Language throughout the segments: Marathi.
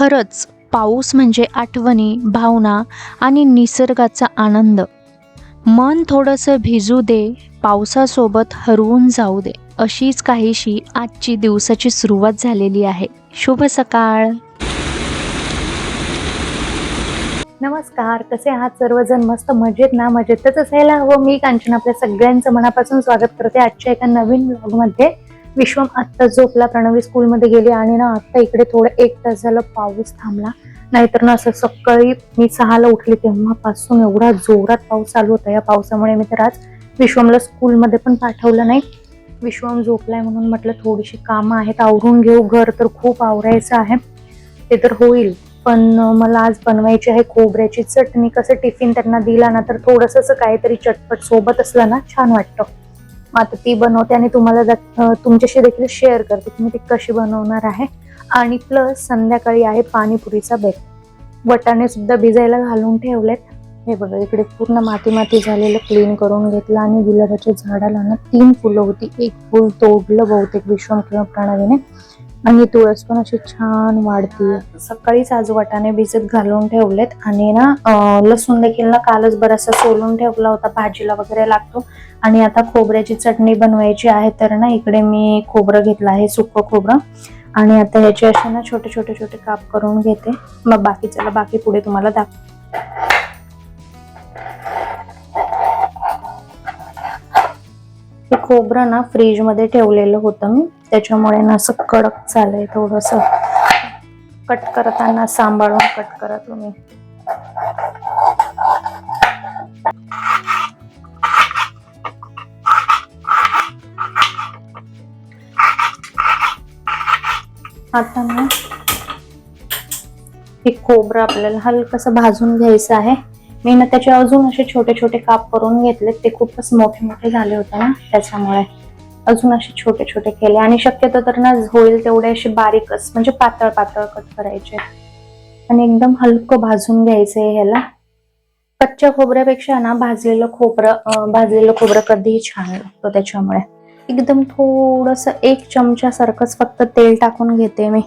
खरंच पाऊस म्हणजे आठवणी भावना आणि निसर्गाचा आनंद. मन थोडंसं भिजू दे पावसासोबत हरवून जाऊ दे अशीच काहीशी आजची दिवसाची सुरुवात झालेली आहे. शुभ सकाळ. नमस्कार कसे आहात सर्वजण? मस्त मजेत ना? मजेतच असायला हवं मी कांचन आपल्या सगळ्यांचं मनापासून स्वागत करते आजच्या एका नवीन ब्लॉगमध्ये मध्ये. विश्वम आत्ता झोपला प्रणवी स्कूलमध्ये गेली आणि ना आत्ता इकडे थोडं एक तास झालं पाऊस थांबला. नाहीतर ना असं सकाळी मी सहाला उठली तेव्हापासून एवढा जोरात पाऊस चालू होता. या पावसामुळे मी तर आज विश्वमला स्कूलमध्ये पण पाठवलं नाही. विश्वम झोपलाय म्हणून म्हटलं थोडीशी कामं आहेत आवरून घेऊ. घर तर खूप आवरायचं आहे. ते तर होईल. पण मला आज बनवायची आहे खोबऱ्याची चटणी. कसं टिफिन त्यांना दिला ना तर थोडंसं असं काहीतरी चटपट सोबत असलं ना छान वाटतं. मग आता ती बनवते आणि तुम्हाला तुमच्याशी देखील शेअर करते की मी ती कशी बनवणार आहे. आणि प्लस संध्याकाळी आहे पाणीपुरीचा बेत वटाणे सुद्धा भिजायला घालून ठेवलेत. हे बघा इकडे पूर्ण माती माती झालेलं क्लीन करून घेतलं आणि गुलाबाच्या झाडाला ना तीन फुलं होती. एक फुल तोडलं बहुतेक विश्वम किंवा प्रणालीने आणि तुळस पण अशी छान वाढती. सकाळीच आज वाटाणे भिजत घालून ठेवलेत आणि ना लसूण देखील ना कालच बराचसा सोलून ठेवला होता भाजीला वगैरे लागतो. आणि आता खोबऱ्याची चटणी बनवायची आहे तर ना इकडे मी खोबरं घेतलं आहे सुकं खोबरं. आणि आता ह्याचे असे ना छोटे छोटे छोटे काप करून घेते. मग बाकी चला बाकी पुढे तुम्हाला दाखव हे खोबरं ना फ्रीजमध्ये ठेवलेलं होतं मी. त्याच्यामुळे ना असं कडक झालंय थोडस. कट करताना सांभाळून कट करा तुम्ही. आता ना हे खोबरं आपल्याला हलकसं भाजून घ्यायचं आहे. मी ना त्याचे अजून असे छोटे छोटे काप करून घेतले ते खूपच मोठे मोठे झाले होते ना त्याच्यामुळे. अजून असे छोटे छोटे केले आणि शक्यतो तर ना होईल तेवढे असे बारीकच म्हणजे पातळ पातळ कट करायचे. आणि एकदम हलकं भाजून घ्यायचंय ह्याला. कच्च्या खोबऱ्यापेक्षा ना भाजलेलं खोबरं भाजलेलं खोबरं कधीही छान लागतं त्याच्यामुळे. एकदम थोडस एक चमच्यासारखंच फक्त तेल टाकून घेते मी.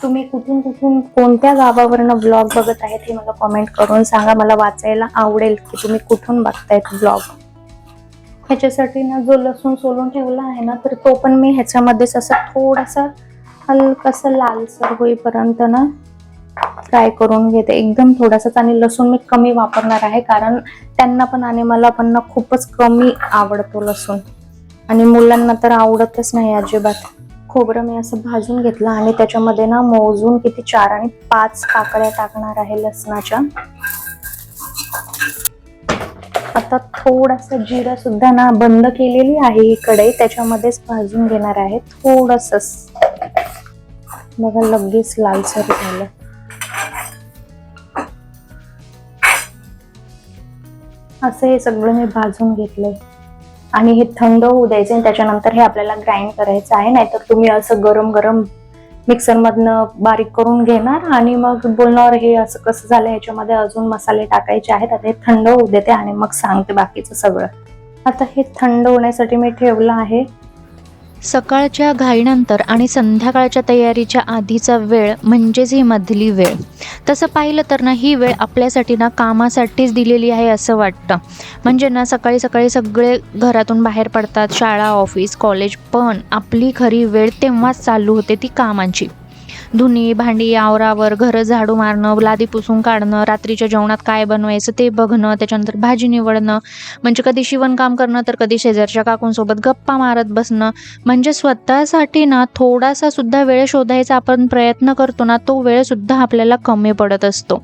तुम्ही कुठून कुठून कोणत्या गावावरनं ब्लॉग बघत आहेत हे मला कमेंट करून सांगा. मला वाचायला आवडेल की तुम्ही कुठून बघतायत ब्लॉग ह्याच्यासाठी ना जो लसूण सोलून ठेवला आहे ना तर तो पण मी ह्याच्यामध्येच असं थोडासा हलकासा लालसर होईपर्यंत ना फ्राय करून घेते. एकदम थोडासाच आणि लसूण मी कमी वापरणार आहे कारण त्यांना पण आणि मला पण ना खूपच कमी आवडतो लसूण. आणि मुलांना तर आवडतच नाही अजिबात. खोबरं मी असं भाजून घेतलं आणि त्याच्यामध्ये ना मोजून किती चार आणि पाच काकड्या टाकणार आहे लसणाच्या. आता थोडासा जिरा सुद्धा ना बंद केलेली आहे ही कढई त्याच्यामध्येच भाजून घेणार आहे थोडस बघा लगेच लालसर झालं. असं हे सगळं मी भाजून घेतलंय. आणि हे थंड होऊ द्यायचे आणि त्याच्यानंतर हे आपल्याला ग्राइंड करायचं आहे. नाहीतर तुम्ही असं गरम गरम मिक्सर मधनं बारीक करून घेणार आणि मग बोलणार हे असं कसं झालं? याच्यामध्ये अजून मसाले टाकायचे आहेत. आता हे थंड होऊ देते आणि मग सांगते बाकीचं सगळं. आता हे थंड होण्यासाठी मी ठेवलं आहे. सकाळच्या घाईनंतर आणि संध्याकाळच्या तयारीच्या आधीचा वेळ म्हणजेच ही मधली वेळ. तसं पाहिलं तर ना ही वेळ आपल्यासाठी ना कामासाठीच दिलेली आहे असं वाटतं. म्हणजे ना सकाळी सकाळी सगळे घरातून बाहेर पडतात शाळा ऑफिस कॉलेज पण आपली खरी वेळ तेव्हाच चालू होते ती कामांची. धुणी भांडी आवरावर घरं झाडू मारणं लादी पुसून काढणं रात्रीच्या जेवणात काय बनवायचं ते बघणं त्याच्यानंतर भाजी निवडणं. म्हणजे कधी शिवणकाम करणं तर कधी शेजारच्या काकूंसोबत गप्पा मारत बसणं. म्हणजे स्वतःसाठी ना थोडासा सुद्धा वेळ शोधायचा आपण प्रयत्न करतो ना तो वेळ सुद्धा आपल्याला कमी पडत असतो.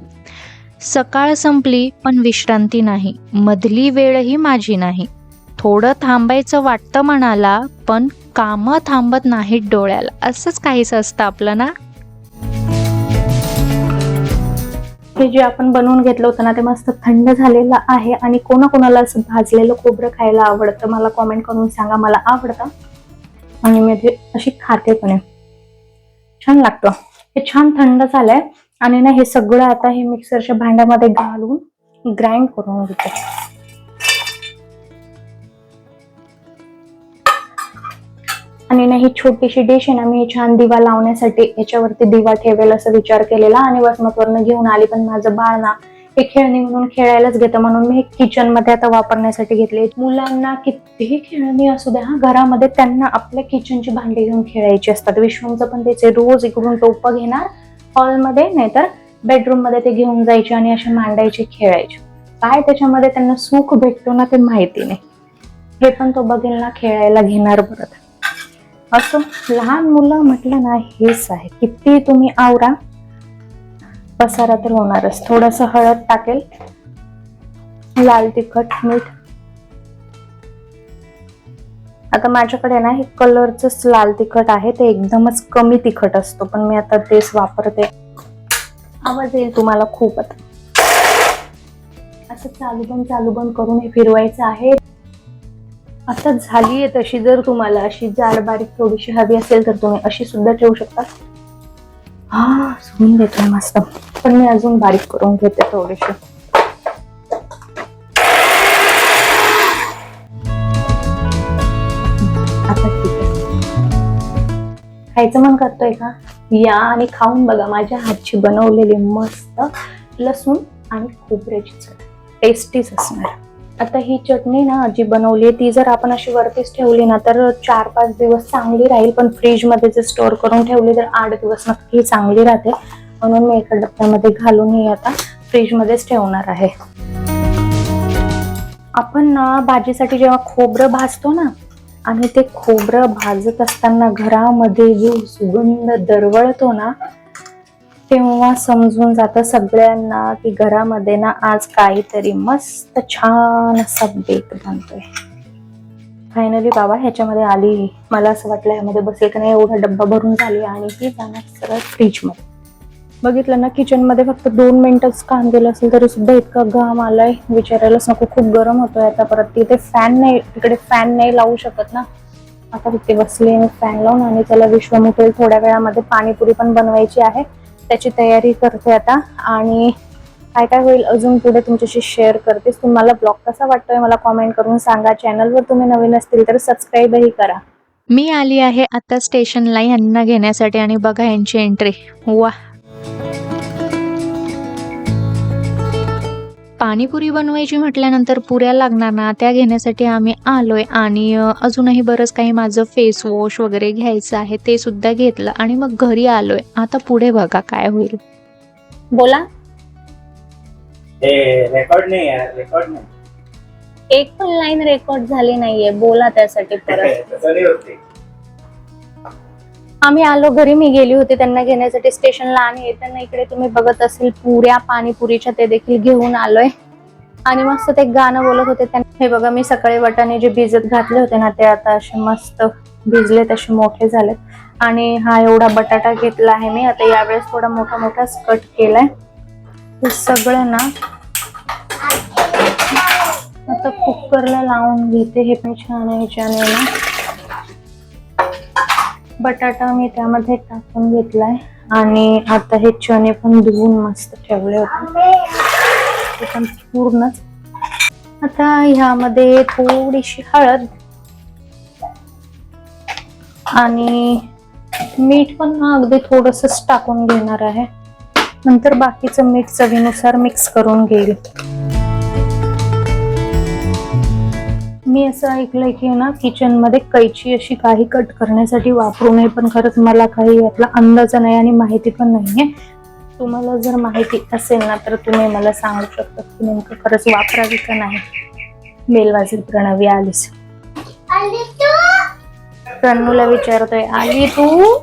सकाळ संपली पण विश्रांती नाही. मधली वेळही माझी नाही. थोडं थांबायचं वाटतं मनाला पण कामं थांबत नाहीत डोळ्याला. असंच काहीच असतं आपलं ना? हे जे आपण बनवून घेतलं होतं ना ते मस्त थंड झालेलं आहे आणि कोणाकोणाला असं भाजलेलं खोबरं खायला आवडतं मला कॉमेंट करून सांगा मला आवडतं. आणि मी ते अशी खाते पण छान लागतं. हे छान थंड झालंय आणि ना हे सगळं आता हे मिक्सरच्या भांड्यामध्ये घालून ग्राइंड करून घेते. आणि ना ही छोटीशी डिश आहे ना मी छान दिवा लावण्यासाठी याच्यावरती दिवा ठेवेल असा विचार केलेला आणि वसमतवरनं घेऊन आली. पण माझं बाळ ना हे खेळणी म्हणून खेळायलाच घेतं. म्हणून मी किचनमध्ये आता वापरण्यासाठी घेतले मुलांना कितीही खेळणी असू द्या हा घरामध्ये त्यांना आपल्या किचनची भांडी घेऊन खेळायची असतात. विश्वमचं पण त्याचे रोज इकडून टोपं घेणार हॉलमध्ये नाहीतर बेडरूममध्ये ते घेऊन जायचे आणि असे मांडायचे खेळायचे. काय त्याच्यामध्ये त्यांना सुख भेटतो ना ते माहिती नाही. हे पण तो बघेल ना खेळायला घेणार परत. असं लहान मुलं म्हटलं ना हेच आहे. किती तुम्ही आवरा पसारा तर होणारच. थोडस हळद टाकेल. लाल तिखट मीठ. आता माझ्याकडे ना हे कलरच लाल तिखट आहे. ते एकदमच कमी तिखट असतो पण मी आता तेच वापरते. आवाज येईल तुम्हाला खूप आता असं चालू बंद चालू बंद करून हे फिरवायचं आहे. आता झालीये तशी. जर तुम्हाला अशी जाड बारीक थोडीशी हवी असेल तर तुम्ही अशी सुद्धा ठेवू शकता. हा सोडून देतोय मस्त. पण मी अजून बारीक करून घेते थोडीशी. आता ठीक आहे. खायचं मन करतोय का? या आणि खाऊन बघा माझ्या हातची बनवलेली मस्त लसूण आणि खोबऱ्याची चट टेस्टीच असणार. आता ही चटणी ना जी बनवली आहे ती जर आपण अशी वरतीच ठेवली ना तर चार पाच दिवस चांगली राहील. पण फ्रीजमध्ये जर स्टोअर करून ठेवली तर आठ दिवस नक्की चांगली राहते. म्हणून मी एका डब्यामध्ये घालून ही आता फ्रीज मध्येच ठेवणार आहे. आपण ना भाजीसाठी जेव्हा खोबरं भाजतो ना आणि ते खोबरं भाजत असताना घरामध्ये जो सुगंध दरवळतो ना तेव्हा समजून जातं सगळ्यांना की घरामध्ये ना आज काहीतरी मस्त छान असा बेक बनतोय. फायनली बाबा ह्याच्यामध्ये आली. मला असं वाटलं ह्यामध्ये बसेल का नाही एवढा डब्बा भरून झाली आणि ही जाणार सरळ फ्रीजमध्ये बघितलं ना किचनमध्ये फक्त दोन मिनिटच काम केलं असेल तरी सुद्धा इतका घाम आलाय. विचारायलाच नको खूप गरम होतोय आता. परत तिथे फॅन नाही तिकडे फॅन नाही लावू शकत ना. आता तिथे बसले मी फॅन लावून आणि त्याला विश्व उठेल थोड्या वेळामध्ये पाणीपुरी पण बनवायची आहे. त्याची तयारी करते आता. आणि काय काय होईल अजून पुढे तुमच्याशी शेअर करतेस. तुम्हाला ब्लॉग कसा वाटतोय मला कॉमेंट करून सांगा. चॅनलवर तुम्ही नवीन असतील तर सबस्क्राईबही करा. मी आली आहे आता स्टेशनला यांना घेण्यासाठी आणि बघा यांची एंट्री वा. पाणीपुरी बनवायची म्हटल्यानंतर पुऱ्या लागणार ना त्या घेण्यासाठी आम्ही आलोय आणि अ, अजूनही बरंच काही माझं फेस वॉश वगैरे घ्यायचं आहे ते सुद्धा घेतलं आणि मग घरी आलोय. आता पुढे बघा काय होईल. बोला. रेकॉर्ड नाही आहे रेकॉर्ड नाही. एक पण लाईन रेकॉर्ड झाली नाहीये. बोला त्यासाठी परत. आम्ही आलो घरी मी गेली होती त्यांना घेण्यासाठी स्टेशनला आणि येताना इकडे तुम्ही बघत असेल पुऱ्या पाणीपुरीच्या ते देखील घेऊन आलोय. आणि मस्त ते गाणं बोलत होते त्यांनी हे बघा मी सकाळी वाटाणे जे भिजत घातले होते ना ते आता असे मस्त भिजले तसे मोठे झालेत. आणि हा एवढा बटाटा घेतला आहे मी आता यावेळेस थोडा मोठा मोठा कट केलाय. हे सगळं ना आता कुकरला लावून घेते हे पण छान आहे ह्याच्याने ना. बटाटा मी त्यामध्ये टाकून घेतलाय. आणि आता हे चणे पण धुवून मस्त ठेवले होते. ते पण पूर्णच. आता ह्यामध्ये थोडीशी हळद आणि मीठ पण अगदी थोडस टाकून घेणार आहे. नंतर बाकीचं मीठ चवीनुसार मिक्स करून घेईल. मी असं ऐकलंय की ना किचनमध्ये कैची अशी काही कट करण्यासाठी वापरू नये पण खरंच मला काही यातला अंदाज नाही आणि माहिती पण नाहीये. तुम्हाला जर माहिती असेल ना तर तुम्ही मला सांगू शकता की नेमकं खरंच वापरावी का नाही. बेल प्रणवी आलीस. प्रणूला विचारतोय आली तू?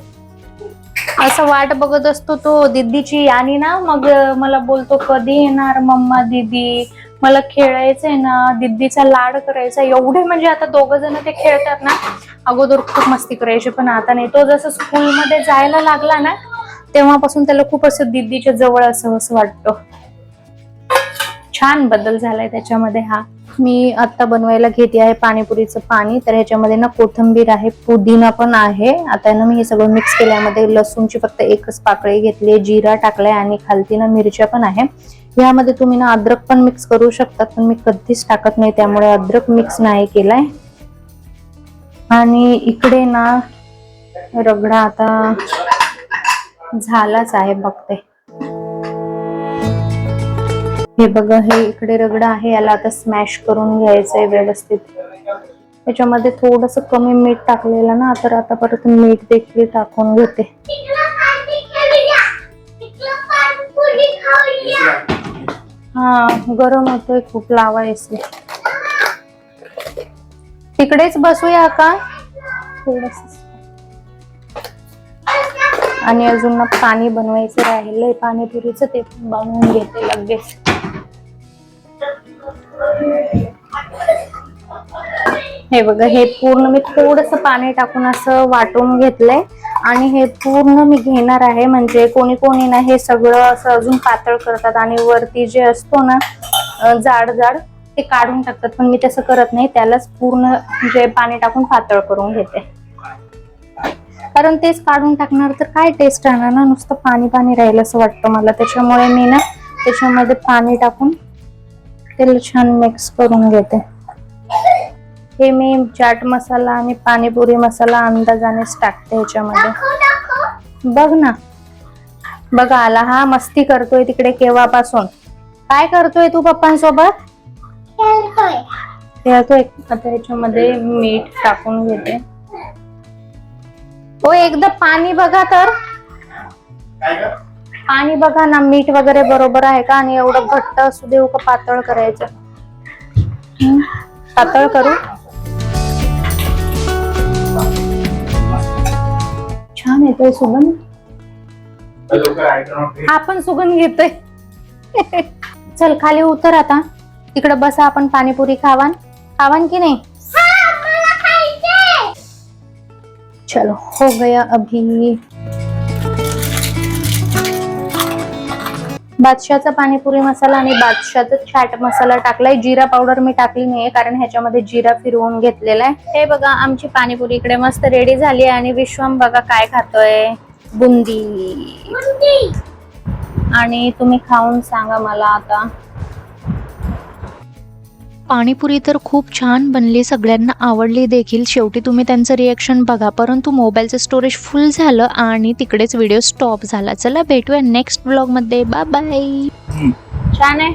असं वाट बघत असतो तो दिदीची आणि ना मग मला बोलतो कधी येणार मम्मा दीदी? मला खेळायचंय ना दिद्दीचा लाड करायचा एवढे म्हणजे आता दोघ जण ते खेळतात ना अगोदर खूप मस्ती करायची पण आता नाही. तो जसं स्कूलमध्ये जायला लागला ना तेव्हापासून त्याला खूप असं दिद्दीच्या जवळ असं असं वाटतं. छान बदल झालाय त्याच्यामध्ये हा. मी आता बनवायला घेते आहे पाणीपुरीचं पाणी तर ह्याच्यामध्ये ना कोथिंबीर आहे पुदिना पण आहे. आता ना मी हे सगळं मिक्स केल्यामध्ये लसूणची फक्त एकच पाकळी घेतली आहे जिरा टाकलाय आणि खालती ना मिरच्या पण आहे. यामध्ये तुम्ही ना अद्रक पण मिक्स करू शकतात पण मी कधीच टाकत नाही त्यामुळे अद्रक मिक्स नाही केलाय. आणि इकडे ना रगडा आता झालाच आहे बघते. हे बघा हे इकडे रगडा आहे याला आता स्मॅश करून घ्यायचंय व्यवस्थित. त्याच्यामध्ये थोडस कमी मीठ टाकलेलं ना तर आता परत मीठ देखील टाकून घेते. हा गरम होतोय खूप लावायचे तिकडेच बसूया का? थोडस. आणि अजून ना पाणी बनवायचं राहिलंय पाणीपुरीचं ते पण बनवून घेते लगेच. हे बघा हे पूर्ण मी थोडस पाणी टाकून असं वाटून घेतलंय. आणि हे पूर्ण मी घेणार आहे म्हणजे कोणी कोणी ना हे सगळं असं अजून पातळ करतात आणि वरती जे असतो ना जाड जाड ते काढून टाकतात. पण मी तसं करत नाही त्यालाच पूर्ण जे पाणी टाकून पातळ करून घेते. कारण तेच काढून टाकणार तर काय टेस्ट राहणार ना? नुसतं पाणी पाणी राहील असं वाटतं मला. त्याच्यामुळे मी ना त्याच्यामध्ये पाणी टाकून तेल छान मिक्स करून घेते. हे मी चाट मसाला आणि पाणीपुरी मसाला अंदाजानेच टाकते ह्याच्यामध्ये. बघ ना. बघ आला हा मस्ती करतोय तिकडे केव्हापासून. काय करतोय तू पप्पांसोबत? खेळतोय. आता ह्याच्यामध्ये मीठ टाकून घेते. हो एकदा पाणी बघा तर. पाणी बघा ना मीठ वगैरे बरोबर आहे का? आणि एवढं घट्ट असू देऊ का पातळ करायचं? पातळ करू? छान येतोय सुगंध. लवकर आयटम हा पण सुगंध घेतोय. चल खाली उतर आता. तिकडे बसा आपण पाणीपुरी खावान. खावान की नाही? चलो हो गया अभी. बादशाचा पाणीपुरी मसाला आणि बादशाचा चाट मसाला टाकलाय. जिरा पावडर मी टाकली नाहीये कारण ह्याच्यामध्ये जिरा फिरवून घेतलेला आहे. हे बघा आमची पाणीपुरी इकडे मस्त रेडी झाली आहे आणि विश्वम बघा काय खातोय. बुंदी. आणि तुम्ही खाऊन सांगा मला आता. पाणीपुरी तर खूप छान बनली सगळ्यांना आवडली देखील. शेवटी तुम्ही त्यांचं रिॲक्शन बघा. परंतु मोबाईलचं स्टोरेज फुल झालं आणि तिकडेच व्हिडिओ स्टॉप झाला. चला भेटूया नेक्स्ट ब्लॉगमध्ये बाय बाय छान आहे.